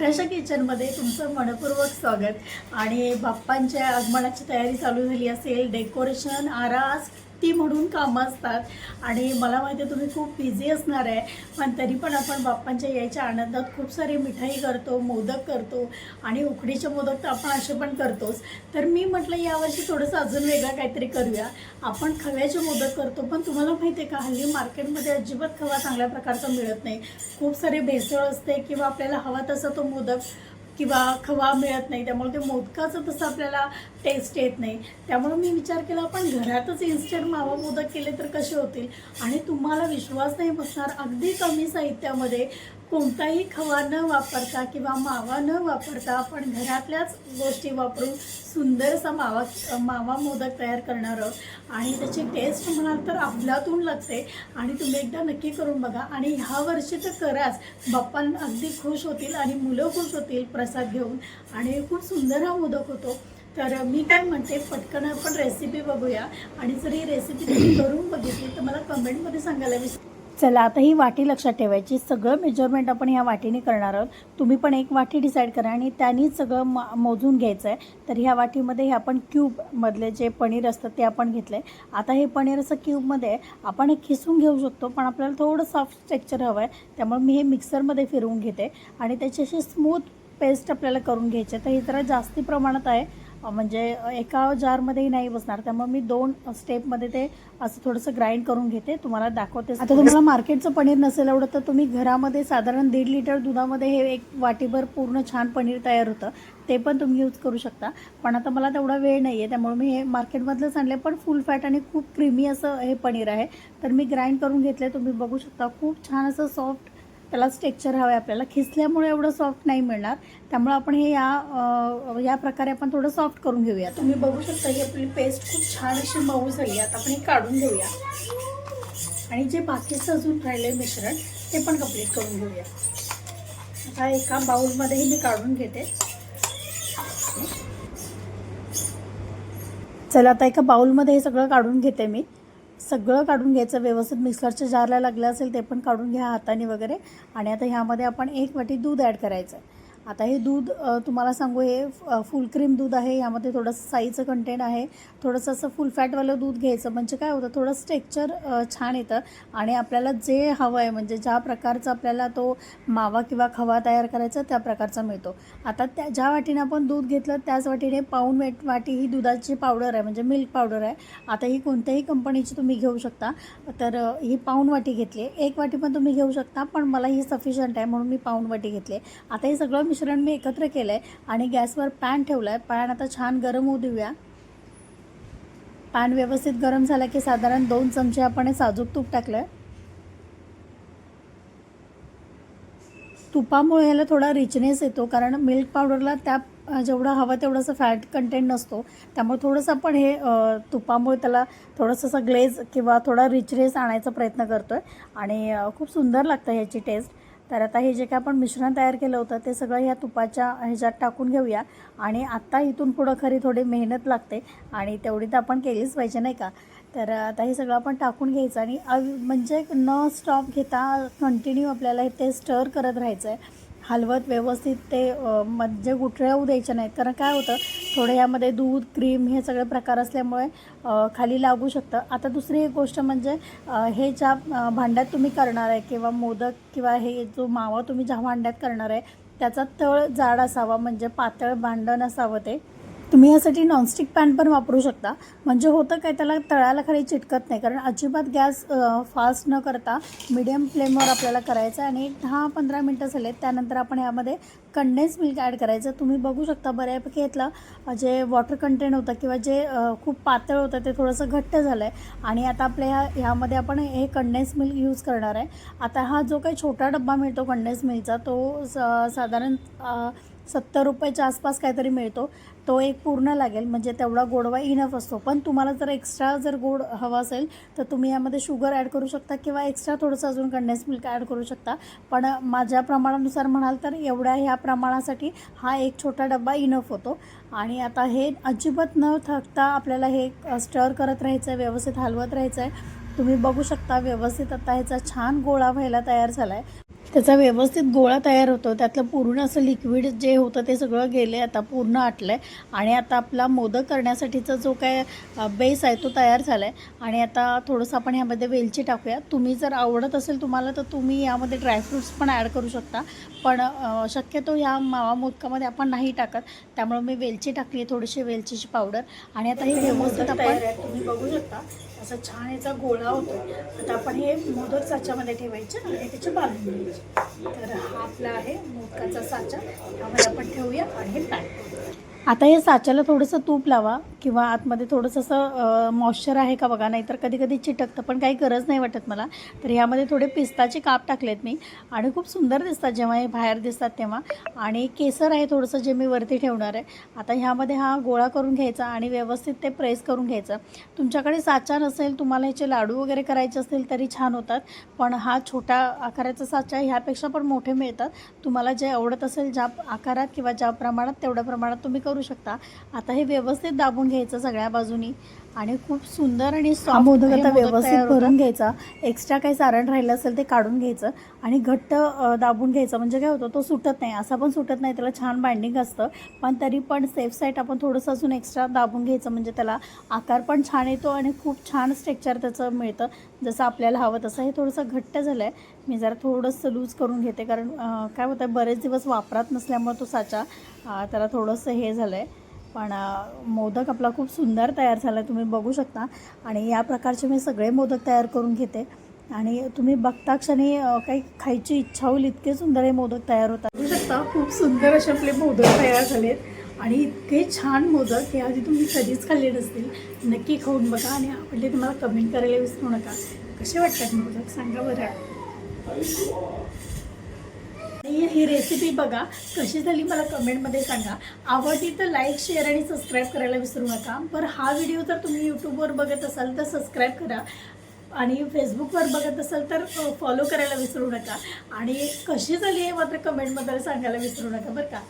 छोट्याशा किचनमध्ये तुमचं मनपूर्वक स्वागत. आणि बाप्पांच्या आगमनाची तयारी चालू झाली असेल. डेकोरेशन आरास ती म्हणून कामं असतात. आणि मला माहिती आहे तुम्ही खूप बिझी असणार आहे. पण तरी पण आपण बाप्पांच्या यायच्या आनंदात खूप सारी मिठाई करतो मोदक करतो आणि उकडीचे मोदक तर आपण असे पण करतोच. तर मी म्हटलं यावर्षी थोडंसं अजून वेगळं काहीतरी करूया. आपण खव्याचे मोदक करतो पण तुम्हाला माहिती आहे का हल्ली मार्केटमध्ये अजिबात खवा चांगल्या प्रकारचा मिळत नाही. खूप सारे भेसळ असते किंवा आपल्याला हवा तसा तो मोदक किंवा खवा मिळत नाही त्यामुळे ते मोदकाचं तसं आपल्याला टेस्ट येत नाही. त्यामुळे मी विचार केला आपण घरातच इन्स्टंट मावा मोदक केले तर कसे होतील? आणि तुम्हाला विश्वास नाही बसणार अगदी कमी साहित्यामध्ये कोणताही खवा न वापरता किंवा मावा न वापरता आपण घरातल्याच गोष्टी वापरून सुंदरसा मावा मावा मोदक तयार करणार आहोत. आणि त्याची टेस्ट म्हणाल तर अफलातून लागते. आणि तुम्ही एकदा नक्की करून बघा. आणि ह्या वर्षी तर कराच बाप्पांना अगदी खुश होतील आणि मुलं खुश होतील प्रसाद घेऊन. आणि खूप सुंदर हा मोदक होतो. तर मी काय म्हणते पटकन आपण रेसिपी बघूया. आणि जर ही रेसिपी तुम्ही करून बघितली तर मला कमेंटमध्ये सांगायला विसर चला आता ही वाटी लक्षात ठेवायची. सगळं मेजरमेंट आपण ह्या वाटीने करणार आहोत. तुम्ही पण एक वाटी डिसाईड करा आणि त्यांनीच सगळं मा मोजून घ्यायचं आहे तर ह्या वाटीमध्ये हे आपण क्यूबमधले जे पनीर असतं ते आपण घेतलं आहे आता हे पनीर असं क्यूबमध्ये आपण हे खिसून घेऊ शकतो पण आपल्याला थोडं सॉफ्ट स्ट्रेक्चर हवं आहे त्यामुळे मी हे मिक्सरमध्ये फिरवून घेते. आणि त्याची अशी स्मूथ पेस्ट आपल्याला करून घ्यायची आहे. तर हे जरा जास्ती प्रमाणात आहे. म्हणजे एका जारमध्येही नाही बसणार. त्यामुळे मी दोन स्टेपमध्ये ते असं थोडंसं ग्राइंड करून घेते. तुम्हाला दाखवते. आता तुम्हाला मार्केटचं पनीर नसेल एवढं तर तुम्ही घरामध्ये साधारण दीड लिटर दुधामध्ये हे एक वाटीभर पूर्ण छान पनीर तयार होतं. ते पण तुम्ही यूज करू शकता. पण आता मला तेवढा वेळ नाही आहे त्यामुळे मी हे मार्केटमधलंच आणले पण फुल फॅट आणि खूप क्रीमी असं हे पनीर आहे. तर मी ग्राइंड करून घेतले तुम्ही बघू शकता. खूप छान असं सॉफ्ट त्यालाच टेक्स्चर हवं आहे आपल्याला. खिसल्यामुळे एवढं सॉफ्ट नाही मिळणार. त्यामुळे आपण हे या या प्रकारे आपण थोडं सॉफ्ट करून घेऊया तुम्ही बघू शकता ही आपली पेस्ट खूप छान अशी मऊ झाली आता आपण हे काढून घेऊया. आणि जे बाकीचं अजून राहिलं मिश्रण ते पण कंप्लीट करून घेऊया. आता एका बाउलमध्येही मी काढून घेते. चला आता एका बाउलमध्ये हे सगळं काढून घेते मी. सगळं काढून घ्यायचं व्यवस्थित मिक्सरच्या जारला लागलं असेल ते पण काढून घ्या हाताने वगैरे. आणि आता ह्यामध्ये आपण एक वाटी दूध ॲड करायचं आहे. आता हे दूध तुम्हाला सांगू हे फ- फुल क्रीम दूध आहे. यामध्ये थोडंसं साईचं कंटेंट आहे. थोडंसं असं फुल फॅटवालं दूध घ्यायचं. म्हणजे काय होतं थोडंसं टेक्चर छान येतं आणि आपल्याला जे हवं आहे म्हणजे ज्या प्रकारचा आपल्याला तो मावा किंवा खवा तयार करायचा त्या प्रकारचा मिळतो. आता त्या ज्या वाटीने आपण दूध घेतलं त्याच वाटीने पाऊन वेट वाटी ही दुधाची पावडर आहे. म्हणजे मिल्क पावडर आहे. आता ही कोणत्याही कंपनीची तुम्ही घेऊ शकता. तर ही पाऊण वाटी घेतली आहे. एक वाटी पण तुम्ही घेऊ शकता पण मला ही सफिशियंट आहे म्हणून मी पाऊन वाटी घेतली आहे. आता हे सगळं मिश्रण मी एकत्र केलं आहे आणि गॅसवर पॅन ठेवला आहे पॅन आता छान गरम होऊ देऊया. पॅन व्यवस्थित गरम झाला की साधारण दोन चमचे आपण हे साजूक तूप टाकलं आहे तुपामुळे ह्याला थोडा रिचनेस येतो कारण मिल्क पावडरला त्या जेवढं हवं तेवढंसं फॅट कंटेंट नसतो. त्यामुळे थोडंसं आपण हे तुपामुळे त्याला थोडंसं असं ग्लेज किंवा थोडा रिचनेस आणायचा प्रयत्न करतो आहे आणि खूप सुंदर लागतं ह्याची टेस्ट तर आता हे जे काय आपण मिश्रण तयार केलं होतं ते सगळं ह्या तुपाच्या ह्याच्यात टाकून घेऊया. आणि आत्ता इथून पुढं खरी थोडी मेहनत लागते आणि तेवढी तर आपण केलीच पाहिजे नाही का? तर आता हे सगळं आपण टाकून घ्यायचं आणि अव- म्हणजे न स्टॉप घेता कंटिन्यू आपल्याला हे ते स्टर करत राहायचं आहे हलवत व्यवस्थित ते म्हणजे गुठळ्याऊ द्यायचे द्यायच्या नाहीत. कारण काय होतं थोडं यामध्ये दूध क्रीम हे सगळे प्रकार असल्यामुळे खाली लागू शकतं. आता दुसरी एक गोष्ट म्हणजे हे ज्या भांड्यात तुम्ही करणार आहे किंवा मोदक किंवा हे जो मावा तुम्ही ज्या भांड्यात करणार आहे त्याचा तळ जाड असावा म्हणजे पातळ भांडण असावं ते. तुम्ही यासाठी नॉनस्टिक पॅन पण वापरू शकता. म्हणजे होतं काय त्याला तळाला खाली चिटकत नाही. कारण अजिबात गॅस फास्ट न करता मिडियम फ्लेमवर आपल्याला करायचं आहे. आणि दहा पंधरा मिनटं झालेत त्यानंतर आपण यामध्ये कंडेन्स मिल्क ॲड करायचं. तुम्ही बघू शकता बऱ्यापैकी यातलं जे वॉटर कंटेंट होतं किंवा जे खूप पातळ होतं ते थोडंसं घट्ट झालं आहे आणि आता आपल्या ह्या ह्यामध्ये आपण हे कंडेन्स मिल्क यूज करणार आहे. आता हा जो काही छोटा डब्बा मिळतो कंडेन्स मिल्कचा तो स- साधारण सत्तर रुपयाच्या आसपास काहीतरी मिळतो. तो एक पूर्ण लागेल म्हणजे तेवढा गोडवा इनफ असतो. पण तुम्हाला जर एक्स्ट्रा जर गोड हवा असेल तर तुम्ही यामध्ये शुगर ॲड करू शकता किंवा एक्स्ट्रा थोडंसं अजून कंडेन्स मिल्क ॲड करू शकता. पण माझ्या प्रमाणानुसार म्हणाल तर एवढ्या ह्या प्रमाणासाठी हा एक छोटा डब्बा इनफ होतो. आणि आता हे अजिबात न थकता आपल्याला हे स्टर करत राहायचं आहे व्यवस्थित हलवत राहायचं आहे तुम्ही बघू शकता व्यवस्थित आता ह्याचा छान गोळा व्हायला तयार झाला आहे त्याचा व्यवस्थित गोळा तयार होतो. त्यातलं पूर्ण असं लिक्विड जे होतं ते सगळं गेले आता पूर्ण आटलं आहे आणि आता आपला मोदक करण्यासाठीचा जो काय बेस आहे तो तयार झाला आहे आणि आता थोडंसं आपण ह्यामध्ये वेलची टाकूया तुम्ही जर आवडत असेल तुम्हाला तर तुम्ही यामध्ये ड्रायफ्रूट्स पण ॲड करू शकता. पण शक्यतो ह्या मावा मोदकामध्ये आपण नाही टाकत. त्यामुळे मी वेलची टाकली आहे थोडीशी वेलचीची पावडर आणि आता हे व्यवस्थित आपण तुम्ही बघू शकता. असा छान याचा गोळा होतो आता आपण हे मोदक साच्यामध्ये ठेवायचे आणि त्याचे बांधून घ्यायचे तर हा आपला आहे मोदकाचा साचा. आम्हाला आपण ठेवूया आणि हे पॅक आता हे साच्याला थोडंसं तूप लावा किंवा आतमध्ये थोडंसं असं मॉइश्चर आहे का बघा नाहीतर कधी कधी चिटकतं पण काही गरज नाही वाटत मला. तर ह्यामध्ये थोडे पिस्ताचे काप टाकलेत मी. आणि खूप सुंदर दिसतात जेव्हा हे बाहेर दिसतात तेव्हा. आणि केसर आहे थोडंसं जे मी वरती ठेवणार आहे. आता ह्यामध्ये हा गोळा करून घ्यायचा आणि व्यवस्थित ते प्रेस करून घ्यायचं. तुमच्याकडे साचा नसेल तुम्हाला ह्याचे लाडू वगैरे करायचे असतील तरी छान होतात. पण हा छोटा आकाराचा साचा ह्यापेक्षा पण मोठे मिळतात. तुम्हाला जे आवडत असेल ज्या आकारात किंवा ज्या प्रमाणात तेवढ्या प्रमाणात तुम्ही करू शकता. आता हे व्यवस्थित दाबून घ्यायचं सगळ्या बाजूनी. आणि खूप सुंदर आणि मोदक आता व्यवस्थित. भरून घ्यायचा. एक्स्ट्रा काही सारण राहिलं असेल ते काढून घ्यायचं आणि घट्ट दाबून घ्यायचं. म्हणजे काय होतं तो सुटत नाही. असा पण सुटत नाही. त्याला छान बाइंडिंग असतं. पण तरी पण सेफ साईड आपण थोडंसं अजून एक्स्ट्रा दाबून घ्यायचं. म्हणजे त्याला आकार पण छान येतो आणि खूप छान स्ट्रक्चर त्याचं मिळतं. जसं आपल्याला हवं तसं. हे थोडंसं घट्ट झालं आहे मी जरा थोडंसं लूज करून घेते. कारण काय होतं बरेच दिवस वापरात नसल्यामुळे तो साचा त्याला थोडंसं हे झालं आहे पण मोदक आपला खूप सुंदर तयार झाला तुम्ही बघू शकता. आणि या प्रकारचे मी सगळे मोदक तयार करून घेते. आणि तुम्ही बघता क्षणी काही खायची इच्छा होईल इतके सुंदर हे मोदक तयार होतात. बघू शकता खूप सुंदर असे आपले मोदक तयार झालेत. आणि इतके छान मोदक हे आधी तुम्ही कधीच खाल्ले नसतील. नक्की खाऊन बघा आणि आवडले तुम्हाला कमेंट करायला विसरू नका. कसे वाटतात मोदक? सांगा बरं. आणि ही रेसिपी बघा कशी झाली मला कमेंटमध्ये सांगा. आवडली तर लाईक शेअर आणि सबस्क्राईब करायला विसरू नका. बरं हा व्हिडिओ जर तुम्ही यूट्यूबवर बघत असाल तर सबस्क्राईब करा. आणि फेसबुकवर बघत असाल तर फॉलो करायला विसरू नका. आणि कशी झाली आहे मात्र कमेंटमध्ये सांगायला विसरू नका बरं का.